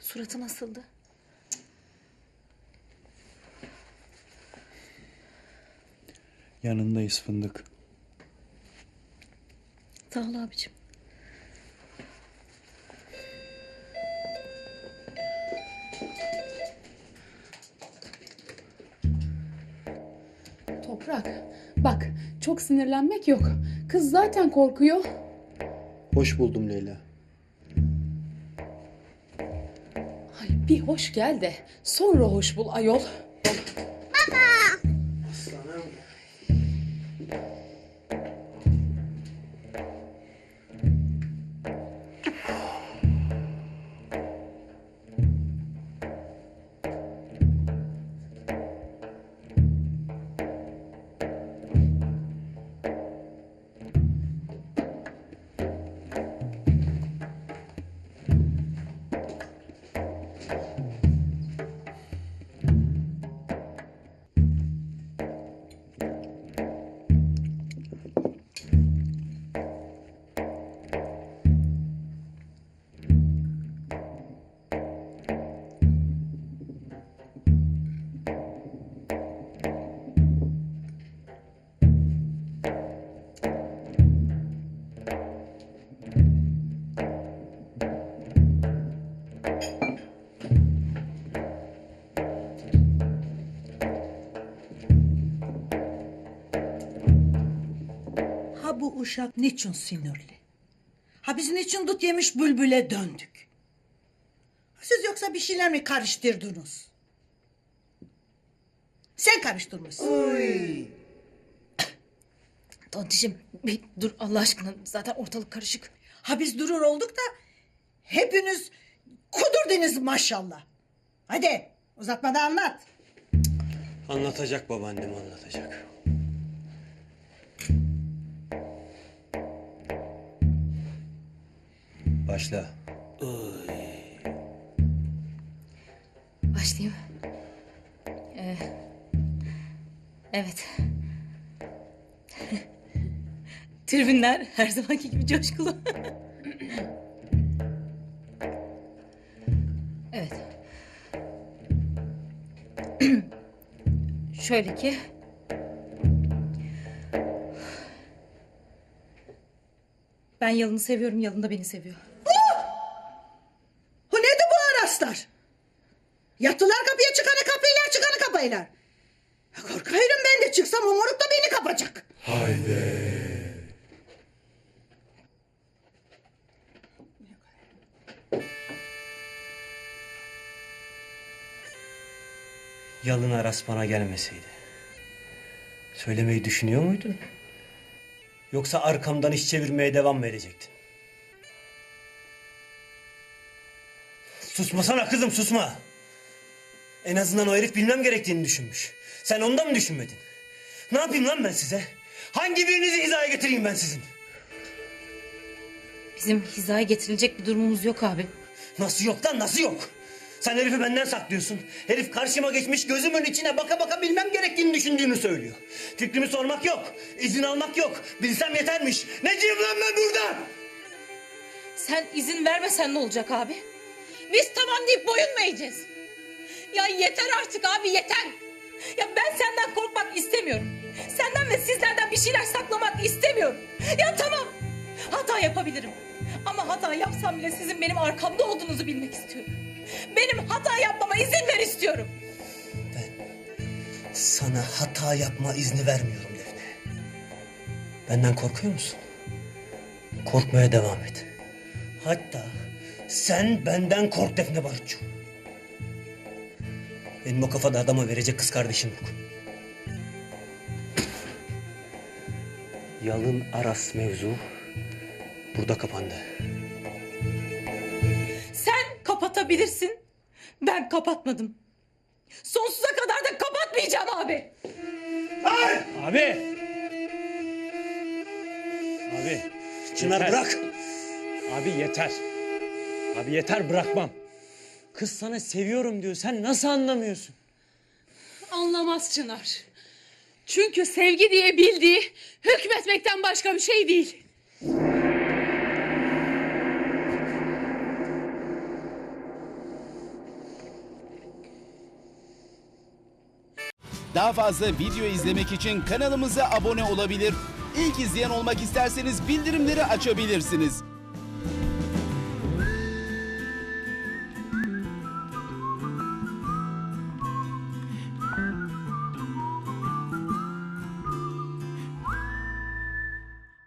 Suratı nasıldı? Yanındayız fındık. Sağ ol abicim. Toprak, bak çok sinirlenmek yok. Kız zaten korkuyor. Hoş buldum Leyla. Bir hoş gel de sonra hoş bul ayol. Ha bu uşak niçin sinirli? Ha biz niçin dut yemiş bülbüle döndük? Siz yoksa bir şeyler mi karıştırdınız? Sen karıştırmışsın. Tontişim bir dur Allah aşkına zaten ortalık karışık. Ha biz durur olduk da hepiniz kudurdunuz maşallah. Hadi uzatmadan anlat. Anlatacak babaannem anlatacak. Başla. Başlayayım. Ee, evet. Tribünler her zamanki gibi coşkulu. evet. Şöyle ki... Ben Yalın'ı seviyorum, Yalın da beni seviyor. Yattılar kapıya çıkanı kapıyla çıkanı kapaylar. Korkarım ben de çıksam o moruk da beni kapacak. Yalın Aras bana gelmeseydi. Söylemeyi düşünüyor muydun? Yoksa arkamdan iş çevirmeye devam mı edecektin? Susmasana kızım susma. En azından o herif bilmem gerektiğini düşünmüş. Sen ondan mı düşünmedin? Ne yapayım lan ben size? Hangi birinizi hizaya getireyim ben sizin? Bizim hizaya getirilecek bir durumumuz yok abi. Nasıl yok lan nasıl yok? Sen herifi benden saklıyorsun. Herif karşıma geçmiş gözümün içine baka baka bilmem gerektiğini düşündüğünü söylüyor. Fikrimi sormak yok. izin almak yok. Bilsem yetermiş. Ne diyeyim lan ben burada? Sen izin vermesen ne olacak abi? Biz tamam deyip boyun mu eğeceğiz? Ya yeter artık abi yeter. Ya ben senden korkmak istemiyorum. Senden ve sizlerden bir şeyler saklamak istemiyorum. Ya tamam. Hata yapabilirim. Ama hata yapsam bile sizin benim arkamda olduğunuzu bilmek istiyorum. Benim hata yapmama izin ver istiyorum. Sana hata yapma izni vermiyorum Defne. Benden korkuyor musun? Korkmaya devam et. Hatta sen benden kork Defne Barutçu. Benim o kafada adama verecek kız kardeşim yok. Yalın Aras mevzu burada kapandı. Sen kapatabilirsin. Ben kapatmadım. Sonsuza kadar da kapatmayacağım abi. Abi! Abi. Çınar yeter. bırak. Abi yeter. Abi yeter bırakmam. Kız sana seviyorum diyor. Sen nasıl anlamıyorsun? Anlamaz Çınar. Çünkü sevgi diye bildiği hükmetmekten başka bir şey değil. Daha fazla video izlemek için kanalımıza abone olabilir. İlk izleyen olmak isterseniz bildirimleri açabilirsiniz.